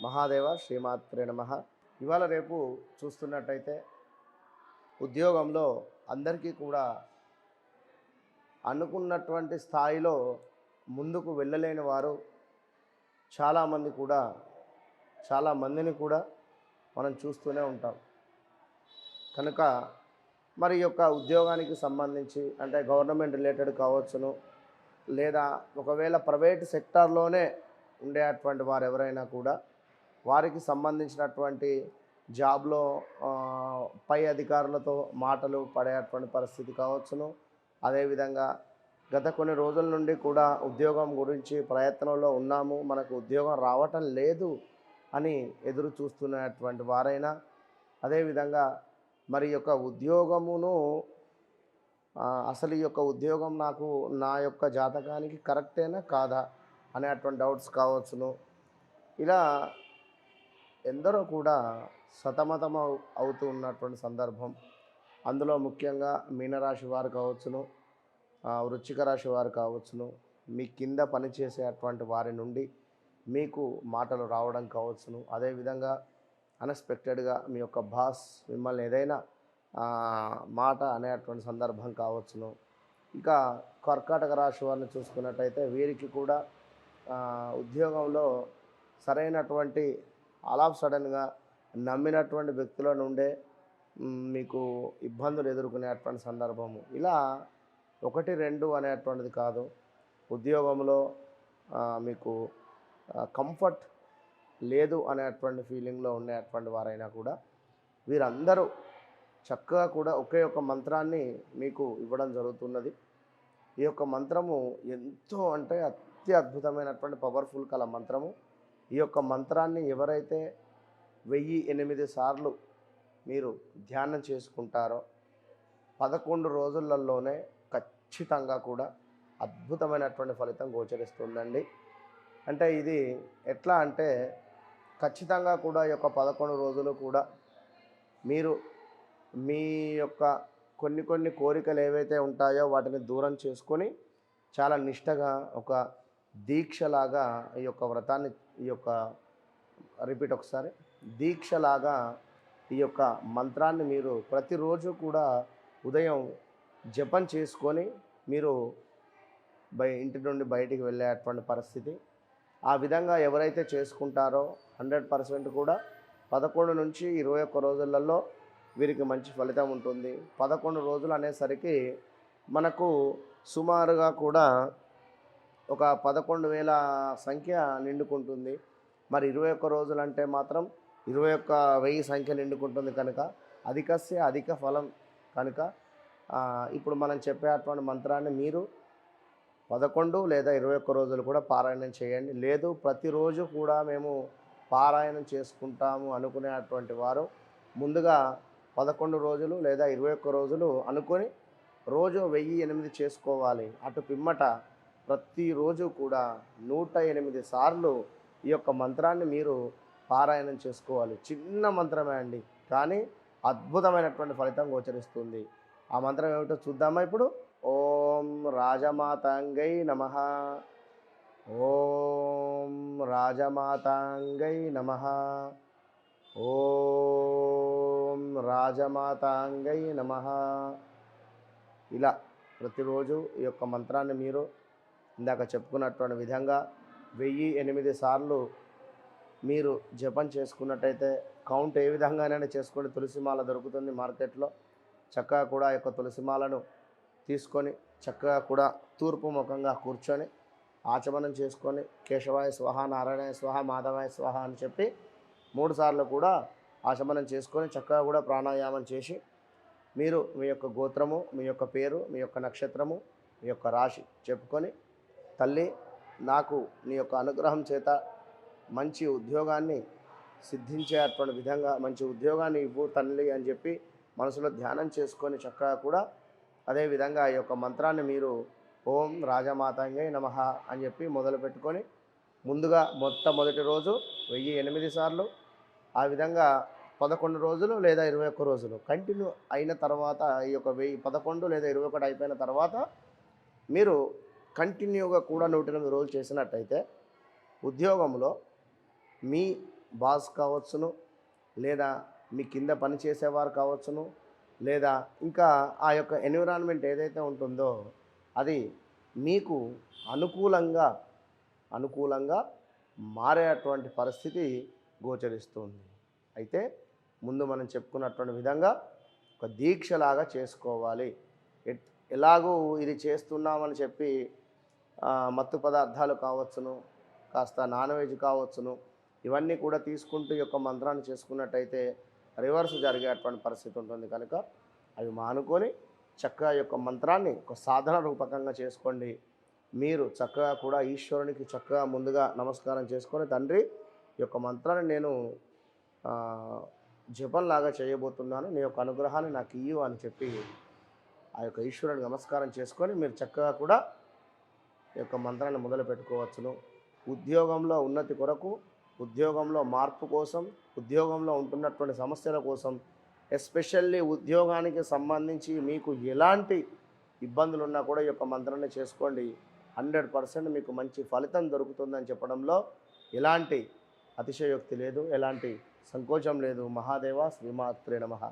మహాదేవ శ్రీమాత్రే నమ. ఇవాళ రేపు చూస్తున్నట్టయితే ఉద్యోగంలో అందరికీ కూడా అనుకున్నటువంటి స్థాయిలో ముందుకు వెళ్ళలేని వారు చాలామంది కూడా చాలామందిని కూడా మనం చూస్తూనే ఉంటాం. కనుక మరి యొక్క ఉద్యోగానికి సంబంధించి అంటే గవర్నమెంట్ రిలేటెడ్ కావచ్చును లేదా ఒకవేళ ప్రైవేట్ సెక్టార్లోనే ఉండేటువంటి వారు ఎవరైనా కూడా వారికి సంబంధించినటువంటి జాబ్లో పై అధికారులతో మాటలు పడేటువంటి పరిస్థితి కావచ్చును. అదేవిధంగా గత కొన్ని రోజుల నుండి కూడా ఉద్యోగం గురించి ప్రయత్నంలో ఉన్నాము. మనకు ఉద్యోగం రావటం లేదు అని ఎదురు చూస్తున్నటువంటి వారైనా అదేవిధంగా మరి యొక్క ఉద్యోగమును అసలు ఈ యొక్క ఉద్యోగం నాకు నా యొక్క జాతకానికి కరెక్టేనా కాదా అనేటువంటి డౌట్స్ కావచ్చును. ఇలా ఎందరో కూడా సతమతం అవుతూ ఉన్నటువంటి సందర్భం. అందులో ముఖ్యంగా మీనరాశి వారు కావచ్చును వృచ్చిక రాశి వారు కావచ్చును మీ కింద పనిచేసే అటువంటి వారి నుండి మీకు మాటలు రావడం కావచ్చును. అదేవిధంగా అన్ఎక్స్పెక్టెడ్గా మీ యొక్క బాస్ మిమ్మల్ని ఏదైనా మాట అనేటువంటి సందర్భం కావచ్చును. ఇక కర్కాటక రాశి వారిని చూసుకున్నట్టయితే వీరికి కూడా ఉద్యోగంలో సరైనటువంటి ఆల్ ఆఫ్ సడన్గా నమ్మినటువంటి వ్యక్తుల నుండే మీకు ఇబ్బందులు ఎదుర్కొనేటువంటి సందర్భము ఇలా ఒకటి రెండు అనేటువంటిది కాదు. ఉద్యోగంలో మీకు కంఫర్ట్ లేదు అనేటువంటి ఫీలింగ్లో ఉండేటువంటి వారైనా కూడా వీరందరూ చక్కగా కూడా ఒకే ఒక మంత్రాన్ని మీకు ఇవ్వడం జరుగుతున్నది. ఈ యొక్క మంత్రము ఎంతో అంటే అతి అద్భుతమైనటువంటి పవర్ఫుల్ కల మంత్రము. ఈ యొక్క మంత్రాన్ని ఎవరైతే వెయ్యి ఎనిమిది సార్లు మీరు ధ్యానం చేసుకుంటారో పదకొండు రోజులలోనే ఖచ్చితంగా కూడా అద్భుతమైనటువంటి ఫలితం గోచరిస్తుందండి. అంటే ఇది ఎట్లా అంటే ఖచ్చితంగా కూడా ఈ యొక్క పదకొండు రోజులు కూడా మీరు మీ యొక్క కొన్ని కొన్ని కోరికలు ఏవైతే ఉంటాయో వాటిని దూరం చేసుకొని చాలా నిష్టగా ఒక దీక్షలాగా ఈ యొక్క వ్రతాన్ని ఈ యొక్క రిపీట్ ఒకసారి. దీక్షలాగా ఈ యొక్క మంత్రాన్ని మీరు ప్రతిరోజు కూడా ఉదయం జపం చేసుకొని మీరు బయ ఇంటి నుండి బయటికి వెళ్ళేటువంటి పరిస్థితి. ఆ విధంగా ఎవరైతే చేసుకుంటారో హండ్రెడ్ పర్సెంట్ కూడా పదకొండు నుంచి ఇరవై ఒక్క రోజులలో వీరికి మంచి ఫలితం ఉంటుంది. పదకొండు రోజులు అనేసరికి మనకు సుమారుగా కూడా ఒక పదకొండు వేల సంఖ్య నిండుకుంటుంది. మరి ఇరవై ఒక్క రోజులు అంటే మాత్రం ఇరవై ఒక్క వెయ్యి సంఖ్య నిండుకుంటుంది కనుక అధికస్య అధిక ఫలం కనుక ఇప్పుడు మనం చెప్పేటువంటి మంత్రాన్ని మీరు పదకొండు లేదా ఇరవై ఒక్క రోజులు కూడా పారాయణం చేయండి. లేదు ప్రతిరోజు కూడా మేము పారాయణం చేసుకుంటాము అనుకునేటువంటి వారు ముందుగా పదకొండు రోజులు లేదా ఇరవై ఒక్క రోజులు అనుకొని రోజు వెయ్యి ఎనిమిది చేసుకోవాలి. అటు పిమ్మట ప్రతిరోజు కూడా నూట ఎనిమిది సార్లు ఈ యొక్క మంత్రాన్ని మీరు పారాయణం చేసుకోవాలి. చిన్న మంత్రమే అండి. కానీ అద్భుతమైనటువంటి ఫలితం గోచరిస్తుంది. ఆ మంత్రం ఏమిటో చూద్దామా ఇప్పుడు? ఓం రాజమాతాంగై నమ. ఓం రాజమాతాంగై నమ. ఓం రాజమాతాంగై నమ. ఇలా ప్రతిరోజు ఈ యొక్క మంత్రాన్ని మీరు ఇందాక చెప్పుకున్నటువంటి విధంగా వెయ్యి ఎనిమిది సార్లు మీరు జపం చేసుకున్నట్టయితే కౌంట్ ఏ విధంగానైనా చేసుకొని తులసిమాల దొరుకుతుంది మార్కెట్లో. చక్కగా కూడా యొక్క తులసిమాలను తీసుకొని చక్కగా కూడా తూర్పు ముఖంగా కూర్చొని ఆచమనం చేసుకొని కేశవాయ స్వహ నారాయణ స్వహ మాధవాయ స్వహ అని చెప్పి మూడు సార్లు కూడా ఆచమనం చేసుకొని చక్కగా కూడా ప్రాణాయామం చేసి మీరు మీ యొక్క గోత్రము మీ యొక్క పేరు మీ యొక్క నక్షత్రము మీ యొక్క రాశి చెప్పుకొని తల్లి నాకు నీ యొక్క అనుగ్రహం చేత మంచి ఉద్యోగాన్ని సిద్ధించేటువంటి విధంగా మంచి ఉద్యోగాన్ని ఇవ్వు తల్లి అని చెప్పి మనసులో ధ్యానం చేసుకొని చక్కగా కూడా అదేవిధంగా ఈ యొక్క మంత్రాన్ని మీరు ఓం రాజమాతంగై నమ అని చెప్పి మొదలు పెట్టుకొని ముందుగా మొట్టమొదటి రోజు వెయ్యి ఎనిమిది సార్లు ఆ విధంగా పదకొండు రోజులు లేదా ఇరవై ఒక్క రోజులు కంటిన్యూ అయిన తర్వాత ఈ యొక్క వెయ్యి పదకొండు లేదా ఇరవై ఒకటి అయిపోయిన తర్వాత మీరు కంటిన్యూగా కూడా నూట ఎనిమిది రోజులు చేసినట్టయితే ఉద్యోగంలో మీ బాస్ కావచ్చును లేదా మీ కింద పని చేసేవారు కావచ్చును లేదా ఇంకా ఆ యొక్క ఎన్విరాన్మెంట్ ఏదైతే ఉంటుందో అది మీకు అనుకూలంగా అనుకూలంగా మారేటువంటి పరిస్థితి గోచరిస్తుంది. అయితే ముందు మనం చెప్పుకున్నటువంటి విధంగా ఒక దీక్షలాగా చేసుకోవాలి. ఎట్ ఎలాగూ ఇది చేస్తున్నామని చెప్పి మత్తు పదార్థాలు కావచ్చును కాస్త నాన్ వెజ్ కావచ్చును ఇవన్నీ కూడా తీసుకుంటూ ఈ యొక్క మంత్రాన్ని చేసుకున్నట్టయితే రివర్స్ జరిగేటువంటి పరిస్థితి ఉంటుంది. కనుక అవి మానుకొని చక్కగా యొక్క మంత్రాన్ని ఒక సాధన రూపకంగా చేసుకోండి. మీరు చక్కగా కూడా ఈశ్వరునికి చక్కగా ముందుగా నమస్కారం చేసుకొని తండ్రి యొక్క మంత్రాన్ని నేను జపంలాగా చేయబోతున్నాను. నీ యొక్క అనుగ్రహాన్ని నాకు ఇయ్యు అని చెప్పి ఆ యొక్క ఈశ్వరుని నమస్కారం చేసుకొని మీరు చక్కగా కూడా యొక్క మంత్రాన్ని మొదలు పెట్టుకోవచ్చును. ఉద్యోగంలో ఉన్నతి కొరకు ఉద్యోగంలో మార్పు కోసం ఉద్యోగంలో ఉంటున్నటువంటి సమస్యల కోసం ఎస్పెషల్లీ ఉద్యోగానికి సంబంధించి మీకు ఎలాంటి ఇబ్బందులు ఉన్నా కూడా ఈ యొక్క మంత్రాన్ని చేసుకోండి. హండ్రెడ్ పర్సెంట్ మీకు మంచి ఫలితం దొరుకుతుందని చెప్పడంలో ఎలాంటి అతిశయోక్తి లేదు ఎలాంటి సంకోచం లేదు. మహాదేవ శ్రీమాత్రే నమః.